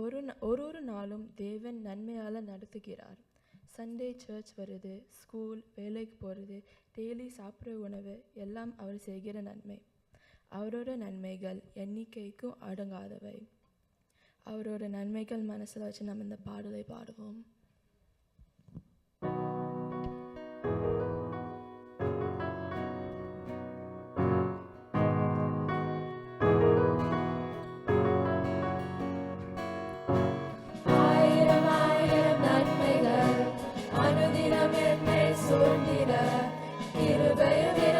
ஒரு ஒரு ஒரு நாளும் தேவன் நன்மையால் நடத்துகிறார். சண்டே சர்ச் வருது ஸ்கூல் வேலைக்கு போகிறது டெய்லி சாப்பிட்ற உணவு எல்லாம் அவர் செய்கிற நன்மை. அவரோட நன்மைகள் எண்ணிக்கைக்கும் அடங்காதவை. அவரோட நன்மைகள் மனசில் வச்சு நம்ம இந்த பாடலை பாடுவோம். Hele ben je weer.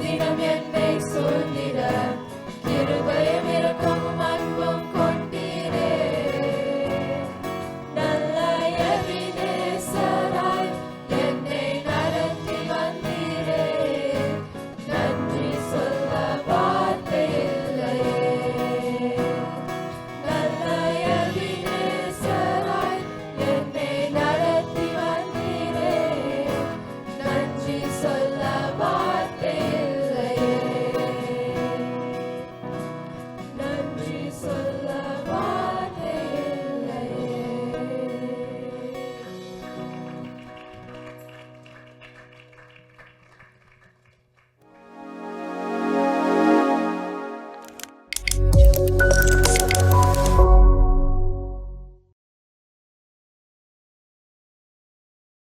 Dígame